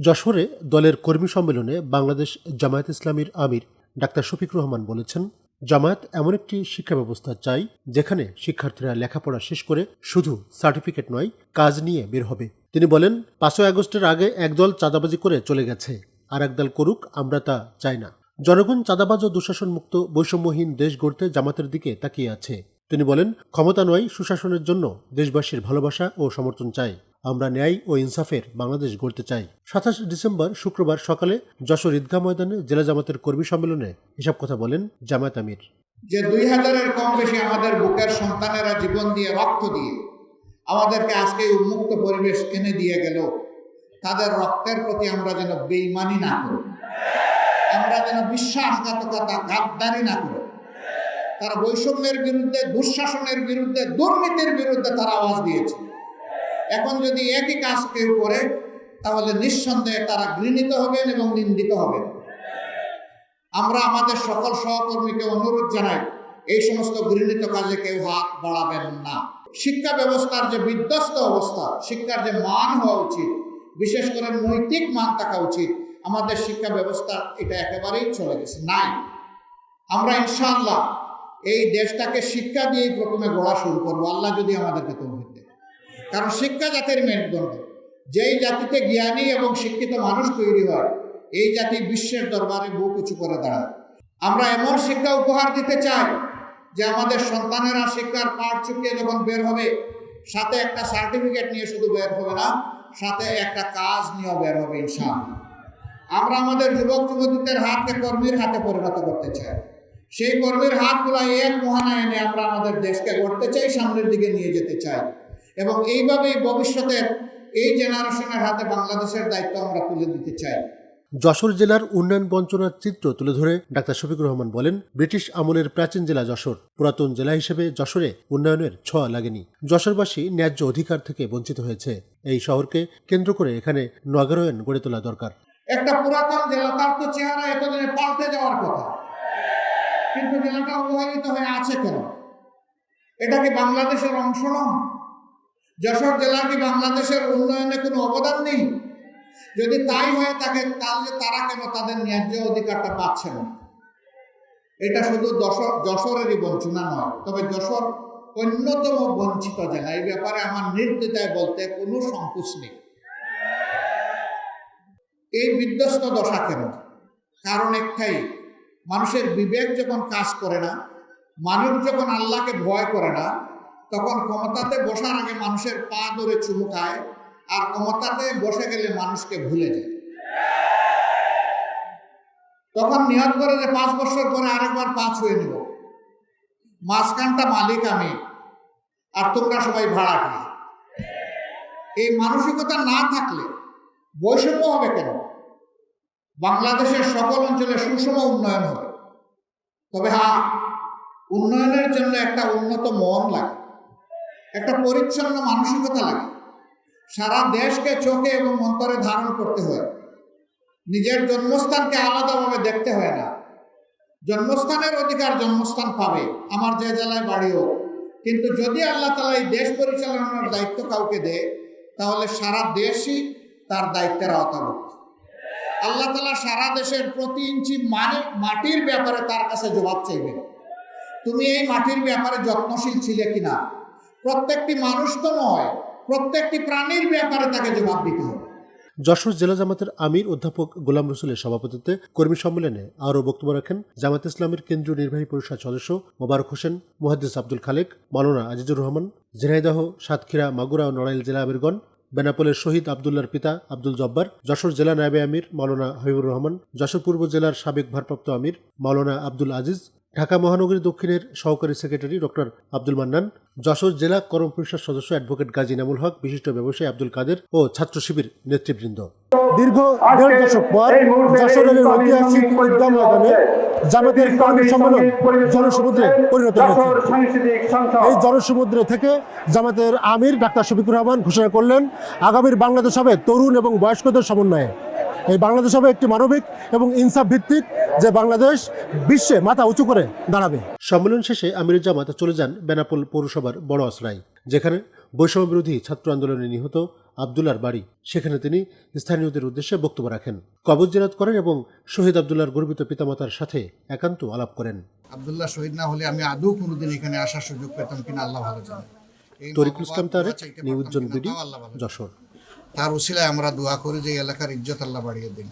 যশোরে দলের কর্মী সম্মেলনে বাংলাদেশ জামায়াত ইসলামীর আমির ডাক্তার শফিক রহমান বলেছেন, জামায়াত এমন একটি শিক্ষা ব্যবস্থা চাই, যেখানে শিক্ষার্থীরা লেখাপড়া শেষ করে শুধু সার্টিফিকেট নয়, কাজ নিয়ে বের হবে। তিনি বলেন, পাঁচই আগস্টের আগে একদল চাঁদাবাজি করে চলে গেছে, আর একদল করুক, আমরা তা চাই না। জনগণ চাঁদাবাজ ও দুঃশাসন মুক্ত বৈষম্যহীন দেশ গড়তে জামাতের দিকে তাকিয়ে আছে। তিনি বলেন, ক্ষমতা নয়, সুশাসনের জন্য দেশবাসীর ভালোবাসা ও সমর্থন চাই। আমরা ন্যায় ও ইনসাফের বাংলাদেশ গড়তে চাই। সাতাশ ডিসেম্বর শুক্রবার সকালে যশোর ঈদগাহ ময়দানে জেলা জামাতের কর্মী সম্মেলনে এসব কথা বলেন জামায়াত আমির। যে দুই হাজারের কম বেশি আমাদের বুকের সন্তানেরা জীবন দিয়ে রক্ত দিয়ে আমাদেরকে আজকে উন্মুক্ত পরিবেশ এনে দিয়ে গেল, তাদের রক্তের প্রতি আমরা যেন বেইমানি না করি। আমরা যেন বিশ্বাসঘাতকতা, গাদ্দারি না করি। তারা বৈষম্যের বিরুদ্ধে, দুঃশাসনের বিরুদ্ধে, দুর্নীতির বিরুদ্ধে তারা আওয়াজ দিয়েছে। এখন যদি একই কাজ কেউ করে, তাহলে নিঃসন্দেহে তারা ঘৃণিত হবেন এবং নিন্দিত হবেন। আমরা আমাদের সকল সহকর্মীকে অনুরোধ জানাই, এই সমস্ত ঘৃণিত কাজে কেউ হাত বাড়াবেন না। শিক্ষা ব্যবস্থার যে বিধ্বস্ত অবস্থা, শিক্ষার যে মান হওয়া উচিত, বিশেষ করে নৈতিক মান থাকা উচিত, আমাদের শিক্ষা ব্যবস্থা এটা একেবারেই চলে গেছে, নাই। আমরা ইনশাআল্লাহ এই দেশটাকে শিক্ষা দিয়েই প্রথমে গড়া শুরু করব। আল্লাহ যদি আমাদেরকে তৌফিক দেয় কারণ শিক্ষা জাতির মেরুদণ্ড যেই জাতিতে জ্ঞানী এবং শিক্ষিত মানুষ তৈরি হয়, এই জাতি বিশ্বের দরবারে বুক উঁচু করে দাঁড়ায়। আমরা এমন শিক্ষা উপহার দিতে চাই যে আমাদের সন্তানেরা শিক্ষার পাঠ চুকিয়ে যখন বের হবে, সাথে একটা সার্টিফিকেট নিয়ে শুধু বের হবে না, সাথে একটা কাজ নিয়েও বের হবে ইনশাআল্লাহ। আমরা আমাদের যুবক যুবতীদের হাতকে কর্মীর হাতে পরিণত করতে চাই। সেই কর্মীর হাতগুলো এক মহানা এনে আমরা আমাদের দেশকে গড়তে চাই, সামনের দিকে নিয়ে যেতে চাই। এবং এইভাবেই ভবিষ্যতের এই জেনারেশনের হাতে বাংলাদেশের দায়িত্ব আমরা তুলে দিতে চাই। যশোর জেলার উন্নয়ন বঞ্চনার চিত্র তুলে ধরে ডাক্তার শফিকুর রহমান বলেন ব্রিটিশ আমলের প্রাচীন জেলা যশোর পুরাতন জেলা হিসেবে যশোরে উন্নয়নের ছোঁয়া লাগেনি। যশোরবাসী ন্যায্য অধিকার থেকে বঞ্চিত হয়েছে। এই শহরকে কেন্দ্র করে এখানে নগরায়ন গড়ে তোলা দরকার। একটা পুরাতন জেলা তার তো চেহারা এতদিনে পাল্টে যাওয়ার কথা। কিন্তু জেলাটা অবহেলিত হয়ে আছে কেন? এটা কি বাংলাদেশের অংশ নয়? যশোর জেলা কি বাংলাদেশের উন্নয়নে কোনো অবদান নেই? যদি তাই হয়ে থাকে তাহলে তারা কেন তাদের ন্যায্য অধিকারটা পাচ্ছে না? এটা শুধু যশোর যশোরেরই বঞ্চনা নয়, তবে যশোর অন্যতম বঞ্চিত জেলা। এই ব্যাপারে আমার নির্দ্বিধায় বলতে কোনো সংকোচ নেই। এই বিধ্বস্ত দশা কেন? কারণ একটাই, মানুষের বিবেক যখন কাজ করে না, মানুষ যখন আল্লাহকে ভয় করে না তখন ক্ষমতাতে বসার আগে মানুষের পা ধরে চুমু খায়, আর ক্ষমতাতে বসে গেলে মানুষকে ভুলে যায়। তখন নিয়ত করে যে পাঁচ বছর পরে আরেকবার পাঁচ হয়ে নেব। মাঝখানটা মালিক আমি, আর তোমরা সবাই ভাড়াটি এই মানসিকতা না থাকলে বৈষম্য হবে কেন? বাংলাদেশের সকল অঞ্চলে সুষম উন্নয়ন হবে। তবে হ্যাঁ উন্নয়নের জন্য একটা উন্নত মন লাগে। একটা পরিচ্ছন্ন মানসিকতা লাগে। সারা দেশকে চোখে এবং অন্তরে ধারণ করতে হয়। নিজের জন্মস্থানকে আলাদাভাবে দেখতে হয় না। জন্মস্থানের অধিকার জন্মস্থান পাবে, আমার যে জেলায় বাড়িও। কিন্তু যদি আল্লাহ তালা এই দেশ পরিচালনার দায়িত্ব কাউকে দেয়, তাহলে সারা দেশই তার দায়িত্বের আওতাভুক্ত। আল্লাহ তালা সারা দেশের প্রতি ইঞ্চি মানে মাটির ব্যাপারে তার কাছে জবাব চাইবে তুমি এই মাটির ব্যাপারে যত্নশীল ছিলে কিনা? প্রত্যেকটি মানুষ তো নয়, প্রত্যেকটি প্রাণীর ব্যাপারে তাকে জবাব দিতে হবে। যশোর জেলা জামাতের আমির অধ্যাপক গোলাম রসুলের সভাপতিত্বে কর্মী সম্মেলনে আরও বক্তব্য রাখেন জামাত ইসলামের কেন্দ্রীয় নির্বাহী পরিষদ সদস্য মোবারক হোসেন, মুহাদ্দিস আব্দুল খালেক, মাওলানা আজিজুর রহমান, ঝিনাইদহ, সাতক্ষীরা, মাগুরা ও নড়াইল জেলা আমিরগণ, বেনাপোলের শহীদ আবদুল্লার পিতা আব্দুল জব্বার, যশোর জেলা নায়েবে আমির মাওলানা হাবিবুর রহমান, যশোর পূর্ব জেলার সাবেক ভারপ্রাপ্ত আমির মাওলানা আব্দুল আজিজ ঢাকা মহানগরী দক্ষিণের সহকারী সেক্রেটারি ডক্টর আব্দুল মান্নান যশোর জেলা কর্ম পরিষদ সদস্য অ্যাডভোকেট গাজী নামুল হক বিশিষ্ট ব্যবসায়ী আব্দুল কাদের ও ছাত্র শিবির নেতৃবৃন্দ। দীর্ঘ দেড় দশক পর যশোরের ঐতিহাসিক ঈদগাহ ময়দানে জামাতের কর্মী সম্মেলন জনসমুদ্রে পরিণত হয়েছে। এই জনসমুদ্রে থেকে জামাতের আমির ডাক্তার শফিকুর রহমান ঘোষণা করলেন আগামীর বাংলাদেশ হবে তরুণ এবং বয়স্কদের সমন্বয়ে। এই বাংলাদেশ হবে একটি মানবিক এবং ইনসাফ ভিত্তিক যে বাংলাদেশ বিশ্বে মাথা উঁচু করে দাঁড়াবে। সম্মেলন শেষে আমির জামাত চলে যান বেনাপোল পৌরসভার বড় আশ্রয় যেখানে বৈষম্য বিরোধী ছাত্র আন্দোলনে নিহত আবদুল্লার বাড়ি। সেখানে তিনি স্থানীয়দের উদ্দেশ্যে বক্তব্য রাখেন। কবর জিয়ারত করেন এবং শহীদ আবদুল্লার গর্বিত পিতামাতার সাথে একান্ত আলাপ করেন। আবদুল্লাহ শহীদ না হলে আমি আদৌ কোনোদিন এখানে আসার সুযোগ পেতাম কিনা আল্লাহ ভালো জানে। তরিকুল ইসলাম তারেক দোয়া নিউজ পারতাম বিডি। যশোর। তার উসিলায় আমরা দোয়া করি যে এলাকার ইজ্জত আল্লাহ বাড়িয়ে দিন।